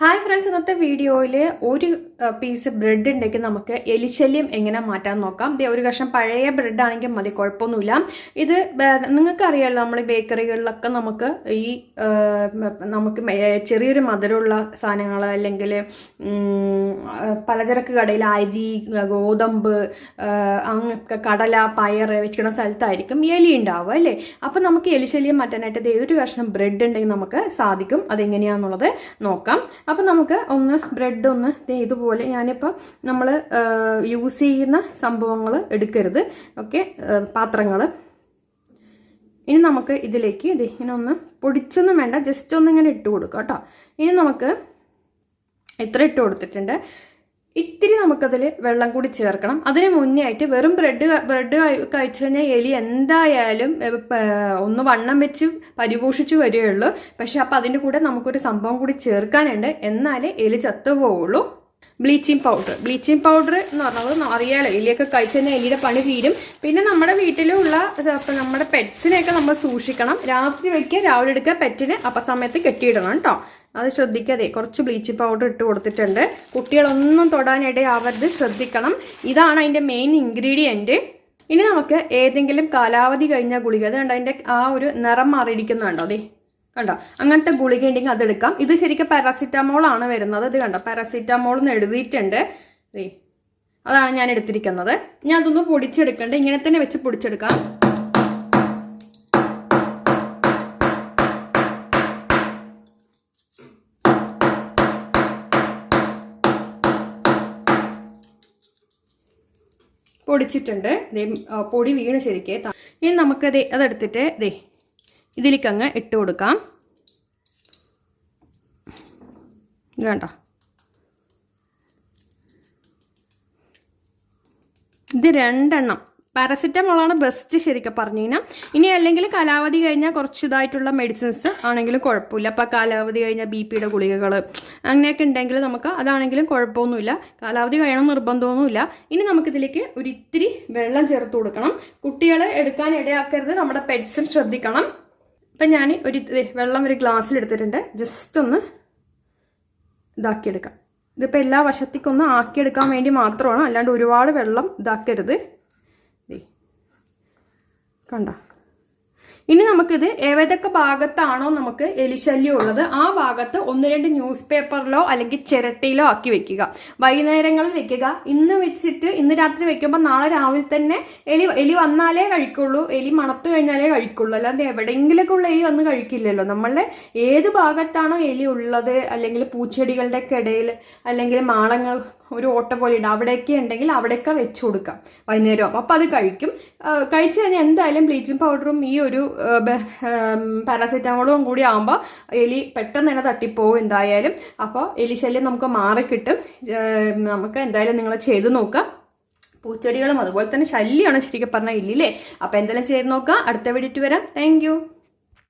Hi friends ഇന്നത്തെ വീഡിയോയിൽ ഒരു പീസ് ബ്രെഡ് ഉണ്ടെങ്കിൽ നമുക്ക് എലിശല്യം എങ്ങനെ മാറ്റാൻ നോക്കാം? ദേ ഒരു കഷ്ണം പഴയ ബ്രെഡ് ആണെങ്കിൽ മതി കുഴപ്പമൊന്നുമില്ല. ഇത് നിങ്ങൾക്ക് അറിയാമല്ലോ നമ്മൾ ബേക്കറികളിലൊക്കെ നമുക്ക് ഈ നമുക്ക് ചെറിയൊരു മധുരമുള്ള സാധനങ്ങൾ അല്ലെങ്കിൽ പലചരക്ക് കടയിൽ അരി ഗോതമ്പ് അങ്ങനെ അങ്ങ് കടല പയർ വെച്ചിരിക്കുന്ന സ്ഥലത്തായിരിക്കും എലി ഉണ്ടാവുക അല്ലേ? അപ്പം നമുക്ക് എലിശല്യം മാറ്റാനായിട്ട് ഇത് ഒരു കഷ്ണം ബ്രെഡ് ഉണ്ടെങ്കിൽ നമുക്ക് സാധിക്കും. അതെങ്ങനെയാണെന്നുള്ളത് നോക്കാം. അപ്പം നമുക്ക് ഒന്ന് ബ്രെഡ് ഒന്ന് ഇതുപോലെ ഞാനിപ്പോൾ നമ്മൾ യൂസ് ചെയ്യുന്ന സംഭവങ്ങൾ എടുക്കരുത്. ഓക്കെ പാത്രങ്ങൾ ഇനി നമുക്ക് ഇതിലേക്ക് ഇത് ഇങ്ങനെ ഒന്ന് പൊടിച്ചൊന്നും വേണ്ട ജസ്റ്റ് ഒന്ന് ഇങ്ങനെ ഇട്ട് കൊടുക്കുക കേട്ടോ. ഇനി നമുക്ക് ഇത്ര ഇട്ട് കൊടുത്തിട്ടുണ്ട്. ഇത്തിരി നമുക്കതിൽ വെള്ളം കൂടി ചേർക്കണം. അതിന് മുന്നേ ആയിട്ട് വെറും ബ്രെഡ് ബ്രെഡ് കഴിച്ചു കഴിഞ്ഞാൽ എലി എന്തായാലും ഒന്ന് വണ്ണം വെച്ച് പരിപോഷിച്ചു വരികയുള്ളൂ. പക്ഷെ അപ്പം അതിന്റെ കൂടെ നമുക്കൊരു സംഭവം കൂടി ചേർക്കാനുണ്ട്. എന്നാലേ എലി ചത്തുപോവുള്ളൂ. Bleaching powder. ബ്ലീച്ചിങ് പൗഡർ എന്ന് പറഞ്ഞത് അറിയാലോ എലിയൊക്കെ കഴിച്ചു കഴിഞ്ഞാൽ എലിയുടെ പണി തീരും. പിന്നെ നമ്മുടെ വീട്ടിലുള്ള നമ്മുടെ പെറ്റ്സിനെയൊക്കെ നമ്മൾ സൂക്ഷിക്കണം. രാത്രി വയ്ക്കുക രാവിലെ എടുക്കുക പെറ്റിന് അപ്പം സമയത്ത് കെട്ടിയിടണം കേട്ടോ. അത് ശ്രദ്ധിക്കാതെ കുറച്ച് ബ്ലീച്ചിങ് പൗഡർ ഇട്ട് കൊടുത്തിട്ടുണ്ട്. കുട്ടികളൊന്നും തൊടാനിടയാവരുത് ശ്രദ്ധിക്കണം. ഇതാണ് അതിന്റെ മെയിൻ ഇൻഗ്രീഡിയന്റ് ഇനി നമുക്ക് ഏതെങ്കിലും കാലാവധി കഴിഞ്ഞ ഗുളിക. അത് കണ്ടോ അതിന്റെ ആ ഒരു നിറം മാറിയിരിക്കുന്നുണ്ടോ? അതെ കണ്ടോ? അങ്ങനത്തെ ഗുളിക ഉണ്ടെങ്കിൽ അതെടുക്കാം ഇത് ശരിക്കും പാരാസിറ്റാമോൾ ആണ് വരുന്നത്. ഇത് കണ്ടോ? പാരാസിറ്റാമോൾ എന്ന് എഴുതിയിട്ടുണ്ട്. അതാണ് ഞാൻ എടുത്തിരിക്കുന്നത്. ഞാൻ അതൊന്ന് പൊടിച്ചെടുക്കണ്ട? ഇങ്ങനെ തന്നെ വെച്ച് പൊടിച്ചെടുക്കാം. പൊടിച്ചിട്ടുണ്ട്. പൊടി വീണ് ശരിക്കേ. ഇനി നമുക്ക് ദേ അതെടുത്തിട്ട് ദേ ഇതിലേക്ക് അങ്ങ് ഇട്ട് കൊടുക്കാം. കണ്ടോ? ഇത് രണ്ടെണ്ണം. പാരസിറ്റമോളാണ് ബെസ്റ്റ് ശരിക്കും പറഞ്ഞു കഴിഞ്ഞാൽ ഇനി അല്ലെങ്കിൽ കാലാവധി കഴിഞ്ഞാൽ കുറച്ച് ഇതായിട്ടുള്ള മെഡിസിൻസ് ആണെങ്കിലും കുഴപ്പമില്ല. അപ്പോൾ കാലാവധി കഴിഞ്ഞാൽ ബി പിയുടെ ഗുളികകൾ അങ്ങനെയൊക്കെ ഉണ്ടെങ്കിൽ നമുക്ക് അതാണെങ്കിലും കുഴപ്പമൊന്നുമില്ല. കാലാവധി കഴിയണം നിർബന്ധമൊന്നുമില്ല. ഇനി നമുക്കിതിലേക്ക് ഒരു ഇത്തിരി വെള്ളം ചേർത്ത് കൊടുക്കണം. കുട്ടികളെ എടുക്കാൻ ഇടയാക്കരുത്. നമ്മുടെ പെറ്റ്സും ശ്രദ്ധിക്കണം. ഇപ്പം ഞാൻ ഒരു വെള്ളം ഒരു ഗ്ലാസ്സിൽ എടുത്തിട്ടുണ്ട്. ജസ്റ്റ് ഒന്ന് ഇതാക്കിയെടുക്കാം. ഇതിപ്പോൾ എല്ലാ വശത്തേക്കൊന്ന് ആക്കിയെടുക്കാൻ വേണ്ടി മാത്രമാണ്. അല്ലാണ്ട് ഒരുപാട് വെള്ളം ഇതാക്കരുത്. കണ്ട? ഇനി നമുക്കിത് ഏതൊക്കെ ഭാഗത്താണോ നമുക്ക് എലിശല്യം ഉള്ളത് ആ ഭാഗത്ത് ഒന്ന് രണ്ട് ന്യൂസ് പേപ്പറിലോ അല്ലെങ്കിൽ ചിരട്ടയിലോ ആക്കി വെക്കുക. വൈകുന്നേരങ്ങളിൽ വെക്കുക. ഇന്ന് വെച്ചിട്ട് ഇന്ന് രാത്രി വെക്കുമ്പോൾ നാളെ രാവിലെ തന്നെ എലി എലി വന്നാലേ കഴിക്കുള്ളൂ. എലി മണത്ത് കഴിഞ്ഞാലേ കഴിക്കുള്ളൂ. അല്ലാതെ എവിടെയെങ്കിലൊക്കെ ഉള്ള എലി വന്ന് കഴിക്കില്ലല്ലോ. നമ്മളുടെ ഏത് ഭാഗത്താണോ എലി ഉള്ളത് അല്ലെങ്കിൽ പൂച്ചെടികളുടെ ഇടയിൽ അല്ലെങ്കിൽ മാളങ്ങൾ ഒരു ഓട്ട പോലെ ഉണ്ട് അവിടെയൊക്കെ ഉണ്ടെങ്കിൽ അവിടെയൊക്കെ വെച്ചു കൊടുക്കാം വൈകുന്നേരം അപ്പം അപ്പോൾ അത് കഴിക്കും. കഴിച്ചു കഴിഞ്ഞാൽ എന്തായാലും ബ്ലീച്ചിങ് പൗഡറും ഈ ഒരു പാരാസിറ്റമോളും കൂടി ആകുമ്പോൾ എലി പെട്ടെന്ന് തന്നെ തട്ടിപ്പോവും എന്തായാലും. അപ്പോൾ എലി ശല്യം നമുക്ക് മാറിക്കിട്ടും. നമുക്ക് എന്തായാലും നിങ്ങൾ ചെയ്ത് നോക്കുക പൂച്ചെടികളും അതുപോലെ തന്നെ ശല്യമാണ് ശരിക്കും പറഞ്ഞാൽ ഇല്ലില്ലേ അപ്പോൾ എന്തായാലും ചെയ്ത് നോക്കുക അടുത്ത വീഡിയോ വരാം. താങ്ക്